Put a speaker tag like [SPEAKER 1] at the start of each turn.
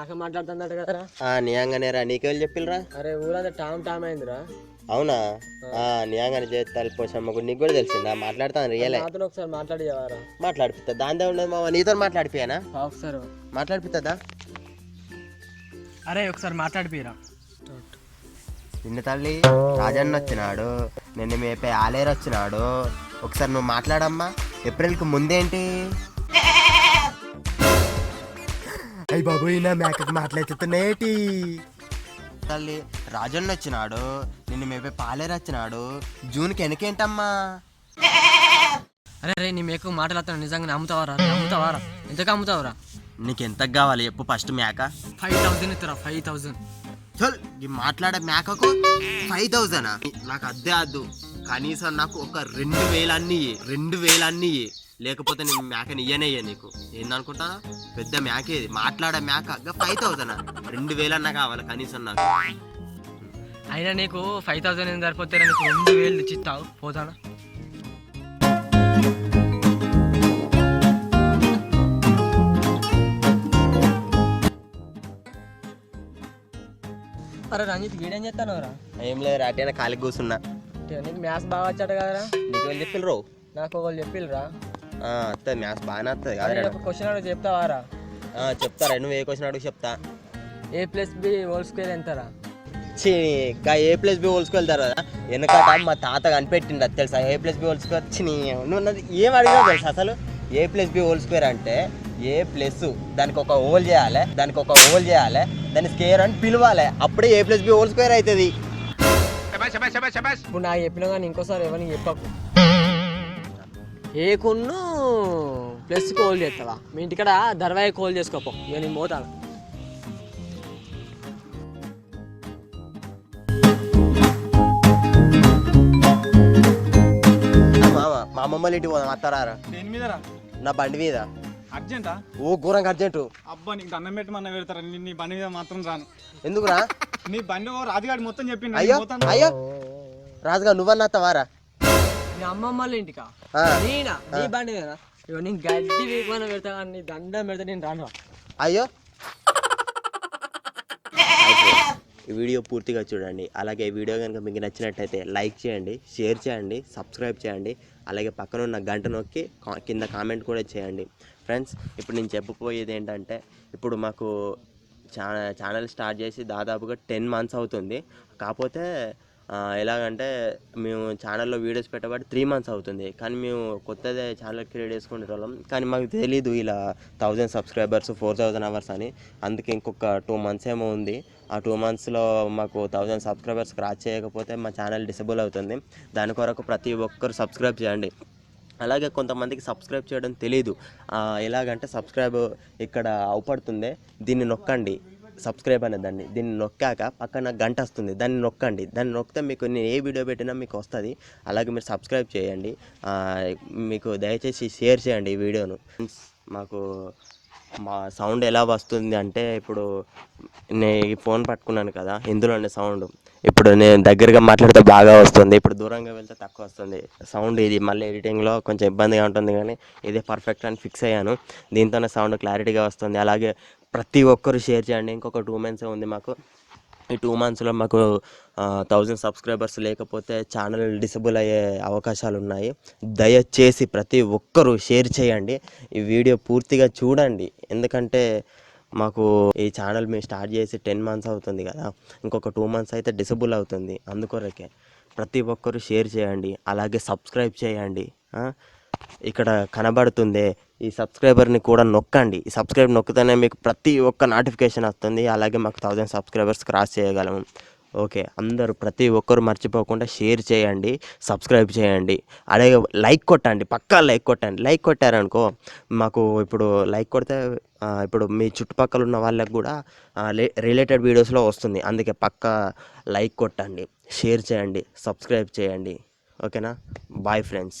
[SPEAKER 1] మేక మాట్లాడుతుందట కదరా.
[SPEAKER 2] నియంగానేరా నీకెవరు చెప్పిల్రా?
[SPEAKER 1] అరే ఊరంతా టామ్ టామ్ అయిందిరా.
[SPEAKER 2] అవునా? ఆ, నియంగానే చేస్తారు పోషమ్మకు నీకు కూడా తెలిసిందా? మాట్లాడతాను రియలే.
[SPEAKER 1] నాతో ఒకసారి మాట్లాడియవారా?
[SPEAKER 2] మాట్లాడిపిస్తా దాందే ఉండదు మామ నీతో మాట్లాడిపోయానా
[SPEAKER 1] ఒకసారి
[SPEAKER 2] మాట్లాడిపిస్తుందా
[SPEAKER 1] అరే ఒకసారి మాట్లాడిపోయిరా
[SPEAKER 2] నిన్న తల్లి రాజన్న వచ్చినాడు. నిన్న మేపే ఆలేరు వచ్చినాడు. ఒకసారి నువ్వు మాట్లాడమ్మా. ఏప్రిల్కి ముందేంటి? అయ్యి బాబు నా మేకకి మాట్లాడుతున్నాయేటి తల్లి రాజన్న వచ్చినాడు నిన్న మేపే పాలేరు వచ్చినాడు జూన్కి వెనకేంటమ్మా
[SPEAKER 1] అరే రే నీ మేక మాట్లాడుతాను నిజంగా అమ్ముతావారా అమ్ముతావారా? ఎంతకు అమ్ముతావురా?
[SPEAKER 2] నీకు ఎంత కావాలి చెప్పు ఫస్ట్ మేక.
[SPEAKER 1] ఫైవ్ థౌసండ్ ఇస్తారా ఫైవ్ థౌసండ్
[SPEAKER 2] చల్ ఈ మాట్లాడే మేకకు ఫైవ్ థౌజండ్? నాకు అద్దే అద్దు. కనీసం నాకు ఒక రెండు వేలు అన్ని ఇయ్యి. రెండు వేలు అన్ని ఇయ్యి. లేకపోతే నేను మేకని ఇయ్యనయ్యా నీకు. ఏందనుకుంటా? పెద్ద మేక మాట్లాడే మేక ఫైవ్ థౌజండ్ రెండు వేలన్నా కావాలి కనీసం నాకు?
[SPEAKER 1] అయినా నీకు ఫైవ్ థౌసండ్ ఏం సరిపోతారా నీకు రెండు వేలు తెచ్చిస్తావు. పోతానా? అరే రంజిత్ గీడేం చేస్తాను రా
[SPEAKER 2] ఏం లేదు రాటైనా ఖాళీ కూర్చున్నా.
[SPEAKER 1] నీకు మ్యాథ్స్ బాగా వచ్చాడు కదరా.
[SPEAKER 2] నీకు చెప్పిల్రు?
[SPEAKER 1] నాకు ఒకళ్ళు చెప్పిల్రా?
[SPEAKER 2] వస్తుంది మ్యాథ్స్ బాగానే వస్తుంది కాదు
[SPEAKER 1] క్వశ్చన్ అడుగు చెప్తావారా
[SPEAKER 2] చెప్తారా నువ్వు ఏ క్వశ్చన్ అడుగు చెప్తా.
[SPEAKER 1] A plus B whole square ఎంతరా?
[SPEAKER 2] ఇంకా ఏ ప్లస్ బి హోల్స్కెళ్తారు కదా. వెనకట మా తాత కనిపెట్టిండు అది తెలుసా? A plus B whole square నువ్వు ఏం అడిగినా తెలుసా అసలు? A plus B whole square అంటే ఏ ప్లస్ దానికి ఒక హోల్ చేయాలి దానికి ఒక హోల్ చేయాలి దాన్ని స్క్వేర్ అని పిలవాలి. అప్పుడే A plus B whole square అవుతుంది.
[SPEAKER 1] ఇప్పుడు నాకు చెప్పినా కానీ ఇంకోసారి ఎవరికి చెప్పకు. ఏ కొన్ను? ప్లస్ కోల్ చేస్తావా? మీ ఇంటికాడ ధరవాయి కోల్ చేసుకోపో. ఇక నేను పోతాను
[SPEAKER 2] మామ మా అమ్మమ్మ ఇంటికి పోదాం అత్తారా
[SPEAKER 3] దేని
[SPEAKER 2] నా బండి మీద.
[SPEAKER 3] అర్జెంటా?
[SPEAKER 2] ఓ ఘోరంగా అర్జెంటు.
[SPEAKER 3] అబ్బా నీకు దండం పెట్టమన్న పెడతారా? నీ నీ బండి మీద మాత్రం రాను.
[SPEAKER 2] ఎందుకురా?
[SPEAKER 3] నీ బండి ఓ రాజుగాడి మొత్తం చెప్పిండు
[SPEAKER 2] అయ్యో
[SPEAKER 3] నేను పోతాను.
[SPEAKER 2] అయ్యో. రాజుగా నువ్వన్నా అత్తవారా
[SPEAKER 1] మీ అమ్మమ్మ వాళ్ళ ఇంటికా?
[SPEAKER 2] ఆ.
[SPEAKER 1] నేనా? నీ బండి కదా ఇగో నేను గడ్డి వేయకుండా పెడతా కానీ నీ దండం పెడితే నేను రాను
[SPEAKER 2] అయ్యో. ఈ వీడియో పూర్తిగా చూడండి. అలాగే ఈ వీడియో కనుక మీకు నచ్చినట్టయితే లైక్ చేయండి షేర్ చేయండి సబ్స్క్రైబ్ చేయండి అలాగే పక్కన ఉన్న గంట నొక్కి కా- కింద కామెంట్ కూడా చేయండి. ఫ్రెండ్స్ ఇప్పుడు నేను చెప్పబోయేది ఏంటంటే ఇప్పుడు మాకు ఛానల్ స్టార్ట్ చేసి దాదాపుగా టెన్ మంత్స్ అవుతుంది. కాకపోతే ఎలాగంటే మేము ఛానల్లో వీడియోస్ పెట్టబట్టి త్రీ మంత్స్ అవుతుంది. కానీ మేము కొత్తదే ఛానల్ క్రియేట్ చేసుకునే వాళ్ళం కానీ మాకు తెలీదు ఇలా thousand subscribers four thousand hours అని. అందుకే ఇంకొక టూ మంత్స్ ఏమో ఉంది. ఆ టూ మంత్స్లో మాకు థౌజండ్ సబ్స్క్రైబర్స్ క్రాచ్ చేయకపోతే మా ఛానల్ డిసేబుల్ అవుతుంది. దాని కొరకు ప్రతి ఒక్కరు సబ్స్క్రైబ్ చేయండి. అలాగే కొంతమందికి సబ్స్క్రైబ్ చేయడం తెలియదు ఎలాగంటే సబ్స్క్రైబ్ ఇక్కడ అవుపడుతుంది. దీన్ని నొక్కండి. సబ్స్క్రైబ్ అనే దాన్ని దీన్ని నొక్కాక పక్కన గంట వస్తుంది దాన్ని నొక్కండి. దాన్ని నొక్కితే మీకు నేను ఏ వీడియో పెట్టినా మీకు వస్తుంది. అలాగే మీరు సబ్స్క్రైబ్ చేయండి. మీకు దయచేసి షేర్ చేయండి ఈ వీడియోను. మాకు మా సౌండ్ ఎలా వస్తుంది అంటే ఇప్పుడు నేను ఈ ఫోన్ పట్టుకున్నాను కదా ఇందులోనే సౌండ్. ఇప్పుడు నేను దగ్గరగా మాట్లాడితే బాగా వస్తుంది ఇప్పుడు దూరంగా వెళ్తే తక్కువ వస్తుంది. సౌండ్ ఇది మళ్ళీ ఎడిటింగ్లో కొంచెం ఇబ్బందిగా ఉంటుంది కానీ ఇదే పర్ఫెక్ట్ అని ఫిక్స్ అయ్యాను. దీంతోనే సౌండ్ క్లారిటీగా వస్తుంది. అలాగే ప్రతి ఒక్కరు షేర్ చేయండి. ఇంకొక టూ మంత్స్ ఉంది మాకు. ఈ టూ మంత్స్లో మాకు థౌజండ్ సబ్స్క్రైబర్స్ లేకపోతే ఛానల్ డిసేబుల్ అయ్యే అవకాశాలు ఉన్నాయి. దయచేసి ప్రతి ఒక్కరూ షేర్ చేయండి. ఈ వీడియో పూర్తిగా చూడండి. ఎందుకంటే మాకు ఈ ఛానల్ మేము స్టార్ట్ చేసి టెన్ మంత్స్ అవుతుంది కదా. ఇంకొక టూ మంత్స్ అయితే డిసేబుల్ అవుతుంది. అందుకొరకే ప్రతి ఒక్కరు షేర్ చేయండి. అలాగే సబ్స్క్రైబ్ చేయండి. ఇక్కడ కనబడుతుంది ఈ సబ్స్క్రైబర్ని కూడా నొక్కండి. ఈ సబ్స్క్రైబ్ నొక్కితేనే మీకు ప్రతి ఒక్క నోటిఫికేషన్ వస్తుంది. అలాగే మాకు థౌజండ్ సబ్స్క్రైబర్స్ క్రాస్ చేయగలము. ఓకే అందరూ ప్రతి ఒక్కరు మర్చిపోకుండా షేర్ చేయండి సబ్స్క్రైబ్ చేయండి. అలాగే లైక్ కొట్టండి పక్కా లైక్ కొట్టండి. లైక్ కొట్టారనుకో మాకు ఇప్పుడు లైక్ కొడితే ఇప్పుడు మీ చుట్టుపక్కల ఉన్న వాళ్ళకి కూడా రిలేటెడ్ వీడియోస్లో వస్తుంది. అందుకే పక్కా లైక్ కొట్టండి షేర్ చేయండి సబ్స్క్రైబ్ చేయండి. ఓకేనా? Bye friends.